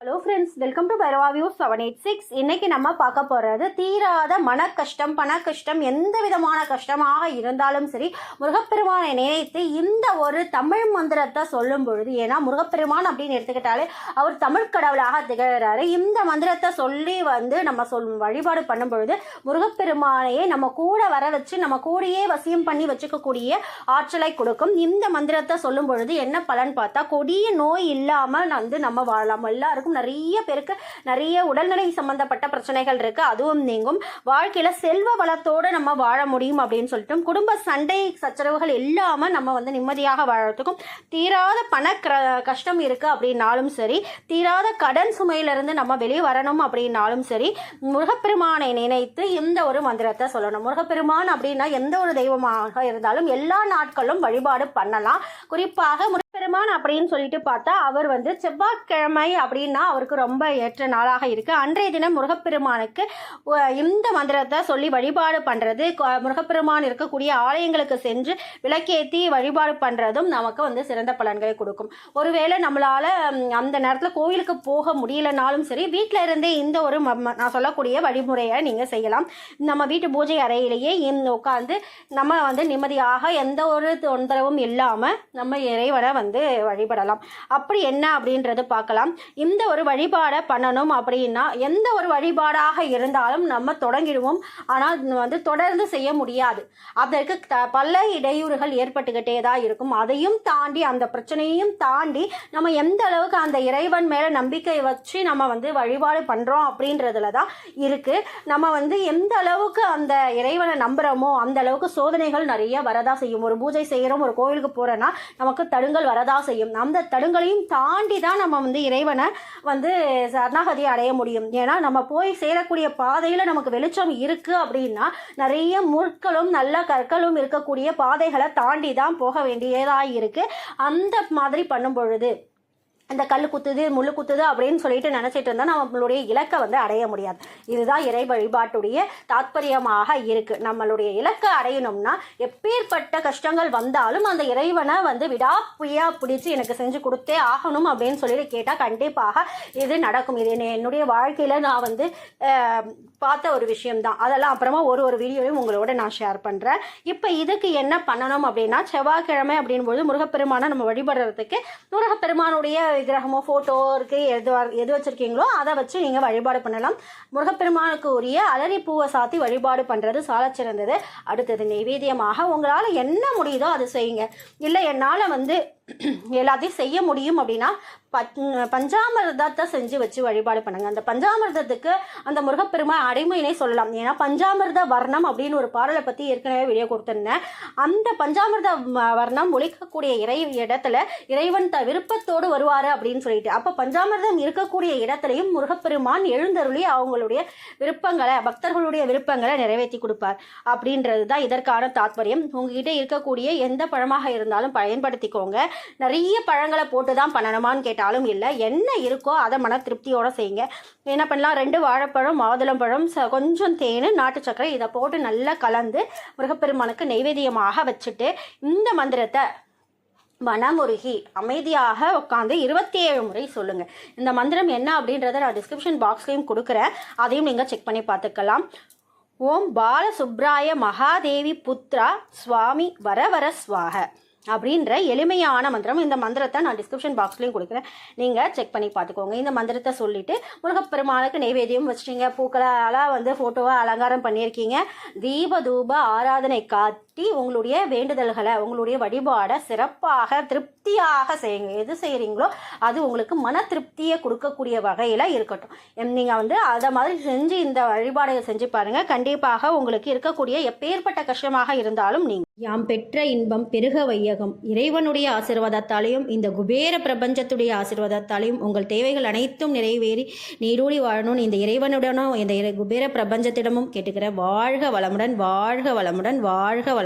Hello friends welcome to பைரவாவியூ seven eight six இன்னைக்கு நம்ம பார்க்க போகிறது தீராத மன கஷ்டம் பண கஷ்டம் எந்த விதமான கஷ்டமாக இருந்தாலும் சரி முருகப்பெருமானை நினைத்து இந்த ஒரு தமிழ் மந்திரத்தை சொல்லும் பொழுது ஏன்னா முருகப்பெருமான் அப்படின்னு எடுத்துக்கிட்டாலே அவர் தமிழ் கடவுளாக திகழ்கிறாரு இந்த மந்திரத்தை சொல்லி வந்து நம்ம சொல் வழிபாடு பண்ணும் பொழுது முருகப்பெருமானையே நம்ம கூட வர வச்சு நம்ம கூடயே வசியம் பண்ணி வச்சுக்கக்கூடிய ஆற்றலை கொடுக்கும். இந்த மந்திரத்தை சொல்லும் பொழுது என்ன பலன் பார்த்தா கொடிய நோய் இல்லாமல் வந்து நம்ம வாழலாம். எல்லாருக்கும் நிறைய பேருக்கு நிறைய உடல்நிலை சம்பந்தப்பட்ட பிரச்சனைகள் இருக்கு. அதுவும் நீங்கும். வாழ்க்கையில செல்வ வளத்தோடு நம்ம வாழ முடியும் அப்படின்னு சொல்லிட்டு குடும்ப சண்டை சச்சரவுகள் இல்லாம நம்ம வந்து நிம்மதியாக வாழறதுக்கும் தீராத பண கிர- கஷ்டம் இருக்கு அப்படின்னாலும் சரி தீராத கடன் சுமையிலிருந்து நம்ம வெளியே வரணும் அப்படின்னாலும் சரி முருகப்பெருமானை நினைத்து இந்த ஒரு மந்திரத்தை சொல்லணும். முருகப்பெருமான் அப்படின்னா எந்த ஒரு தெய்வமாக இருந்தாலும் எல்லா நாட்களும் வழிபாடு பண்ணலாம். குறிப்பாக முருகப்பெருமான் அப்படின்னு சொல்லிட்டு பார்த்தா அவர் வந்து செவ்வாய்க்கிழமை அப்படின்னா அவருக்கு ரொம்ப ஏற்ற நாளாக இருக்குது அன்றைய தினம் முருகப்பெருமானுக்கு இந்த மந்திரத்தை சொல்லி வழிபாடு பண்ணுறது முருகப்பெருமான் இருக்கக்கூடிய ஆலயங்களுக்கு சென்று விளக்கேற்றி வழிபாடு பண்ணுறதும் நமக்கு வந்து சிறந்த பலன்களை கொடுக்கும். ஒருவேளை நம்மளால் அந்த நேரத்தில் கோயிலுக்கு போக முடியலனாலும் சரி வீட்டில் இருந்தே இந்த ஒரு ம- நான் சொல்லக்கூடிய வழிமுறையை நீங்கள் செய்யலாம். நம்ம வீட்டு பூஜை அறையிலேயே உட்காந்து நம்ம வந்து நிம்மதியாக எந்த ஒரு தொந்தரவும் இல்லாமல் நம்ம இறைவனை வந்து வழிபடலாம். அப்படி என்ன அப்படின்றது பார்க்கலாம். இந்த ஒரு வழிபாடை பண்ணணும் அப்படின்னா எந்த ஒரு வழிபாடாக இருந்தாலும் நம்ம தொடங்கிடுவோம். ஆனால் வந்து தொடர்ந்து செய்ய முடியாது. அதற்கு த- பல இடையூறுகள் ஏற்பட்டுக்கிட்டே தான் இருக்கும். அதையும் தாண்டி அந்த பிரச்சனையையும் தாண்டி நம்ம எந்த அளவுக்கு அந்த இறைவன் மேலே நம்பிக்கை வச்சு நம்ம வந்து வழிபாடு பண்ணுறோம் அப்படின்றதுல தான் இருக்குது நம்ம வந்து எந்த அளவுக்கு அந்த இறைவனை நம்புகிறோமோ அந்த அளவுக்கு சோதனைகள் நிறைய வரதா செய்யும். ஒரு பூஜை செய்கிறோம் ஒரு கோவிலுக்கு போகிறோன்னா நமக்கு தடுங்கள் வரதா செய்யும். அந்த தடுங்களையும் தாண்டி தான் நம்ம வந்து இறைவனை வந்து சரணாகதியை அடைய முடியும். ஏன்னா நம்ம போய் சேரக்கூடிய பாதையில் நமக்கு வெளிச்சம் இருக்குது அப்படின்னா நிறைய முற்களும் நல்ல கற்களும் இருக்கக்கூடிய பாதைகளை தாண்டி தான் போக வேண்டியதாக இருக்குது அந்த மாதிரி பண்ணும் பொழுது இந்த கல் குத்துது முள்ளு குத்துது அப்படின்னு சொல்லிட்டு நினச்சிட்டு இருந்தால் நம்மளுடைய இலக்கை வந்து அடைய முடியாது. இதுதான் இறை வழிபாட்டுடைய தாத்பரியமாக இருக்கு. நம்மளுடைய இலக்கை அடையணும்னா எப்பேற்பட்ட கஷ்டங்கள் வந்தாலும் அந்த இறைவனை வந்து விடாப்பியா பிடிச்சி எனக்கு செஞ்சு கொடுத்தே ஆகணும் அப்படின்னு சொல்லிட்டு கேட்டால் கண்டிப்பாக இது நடக்கும். இது என்னுடைய வாழ்க்கையில் நான் வந்து பார்த்த ஒரு விஷயம்தான். அதெல்லாம் அப்புறமா ஒரு ஒரு வீடியோவையும் உங்களோட நான் ஷேர் பண்ணுறேன் இப்போ இதுக்கு என்ன பண்ணணும் அப்படின்னா செவ்வாய்க்கிழமை அப்படின்போது முருகப்பெருமானை நம்ம வழிபடுறதுக்கு முருகப்பெருமானுடைய விக்கிரகமோ ஃபோட்டோ இருக்குது எது எது வச்சுருக்கீங்களோ அதை வச்சு நீங்கள் வழிபாடு பண்ணலாம். முருகப்பெருமானுக்கு உரிய அலரி பூவை சாத்தி வழிபாடு பண்ணுறது சாலச்சிறந்தது அடுத்தது நைவேத்தியமாக உங்களால் என்ன முடியுதோ அதை செய்யுங்க. இல்லை என்னால் வந்து எல்லாத்தையும் செய்ய முடியும் அப்படின்னா பத் பஞ்சாமிர்தத்தை செஞ்சு வச்சு வழிபாடு பண்ணுங்க. அந்த பஞ்சாமிர்தத்துக்கு அந்த முருகப்பெருமான் அடைமையினை சொல்லலாம். ஏன்னா பஞ்சாமிர்த வர்ணம் அப்படின்னு ஒரு பாடலை பற்றி ஏற்கனவே வெளியே கொடுத்துருந்தேன். அந்த பஞ்சாமிர்த வர்ணம் ஒழிக்கக்கூடிய இறை இடத்துல இறைவன் த விருப்பத்தோடு வருவார் அப்படின்னு சொல்லிட்டு. அப்போ பஞ்சாமிர்தம் இருக்கக்கூடிய இடத்துலையும் முருகப்பெருமான் எழுந்தருளி அவங்களுடைய விருப்பங்களை பக்தர்களுடைய விருப்பங்களை நிறைவேற்றி கொடுப்பார். அப்படின்றது தான் இதற்கான தாத்பரியம். உங்ககிட்ட இருக்கக்கூடிய எந்த பழமாக இருந்தாலும் பயன்படுத்திக்கோங்க. நிறைய பழங்களை போட்டு தான் பண்ணணுமான்னு கேட்டாலும் இல்லை. என்ன இருக்கோ அதை மன திருப்தியோடு செய்யுங்க. என்ன பண்ணலாம்? ரெண்டு வாழைப்பழம் மாதுளம்பழம் ச கொஞ்சம் தேன் நாட்டு சர்க்கரை இதை போட்டு நல்லா கலந்து முருகப்பெருமானுக்கு நைவேத்தியமாக வச்சுட்டு இந்த மந்திரத்தை மனமுருகி அமைதியாக உட்காந்து இருபத்தி ஏழு முறை சொல்லுங்கள் இந்த மந்திரம் என்ன அப்படின்றத நான் டிஸ்கிரிப்ஷன் பாக்ஸ்லையும் கொடுக்குறேன். அதையும் நீங்கள் செக் பண்ணி பார்த்துக்கலாம். ஓம் பாலசுப்ராய மகாதேவி புத்ரா சுவாமி வரவர ஸ்வாக அப்படின்ற எளிமையான மந்திரம். இந்த மந்திரத்தை நான் டிஸ்கிரிப்ஷன் பாக்ஸ்லையும் கொடுக்குறேன். நீங்கள் செக் பண்ணி பார்த்துக்கோங்க. இந்த மந்திரத்தை சொல்லிட்டு முருகப்பெருமானுக்கு நைவேத்தியம் வச்சிட்டீங்க. பூக்களால் வந்து ஃபோட்டோவை அலங்காரம் பண்ணியிருக்கீங்க. தீப தூப ஆராதனை காட்டி உங்களுடைய வேண்டுதல்களை உங்களுடைய வழிபாடை சிறப்பாக திருப்தியாக செய்யுங்க. எது செய்கிறீங்களோ அது உங்களுக்கு மன திருப்தியை கொடுக்கக்கூடிய வகையில் இருக்கட்டும். நீங்கள் வந்து அதை மாதிரி செஞ்சு இந்த வழிபாடுகளை செஞ்சு பாருங்கள் கண்டிப்பாக உங்களுக்கு இருக்கக்கூடிய எப்பேற்பட்ட கஷ்டமாக இருந்தாலும் நீங்கள் யாம் பெற்ற இன்பம் பெருக வையகம். இறைவனுடைய ஆசீர்வாதத்தாலையும் இந்த குபேர பிரபஞ்சத்துடைய ஆசீர்வாதத்தாலையும் உங்கள் தேவைகள் அனைத்தும் நிறைவேறி நீரூடி வாழணும்னு இந்த இறைவனுடனும் இந்த இறை குபேர பிரபஞ்சத்திடமும் கேட்டுக்கிற வாழ்க வளமுடன் வாழ்க வளமுடன் வாழ்க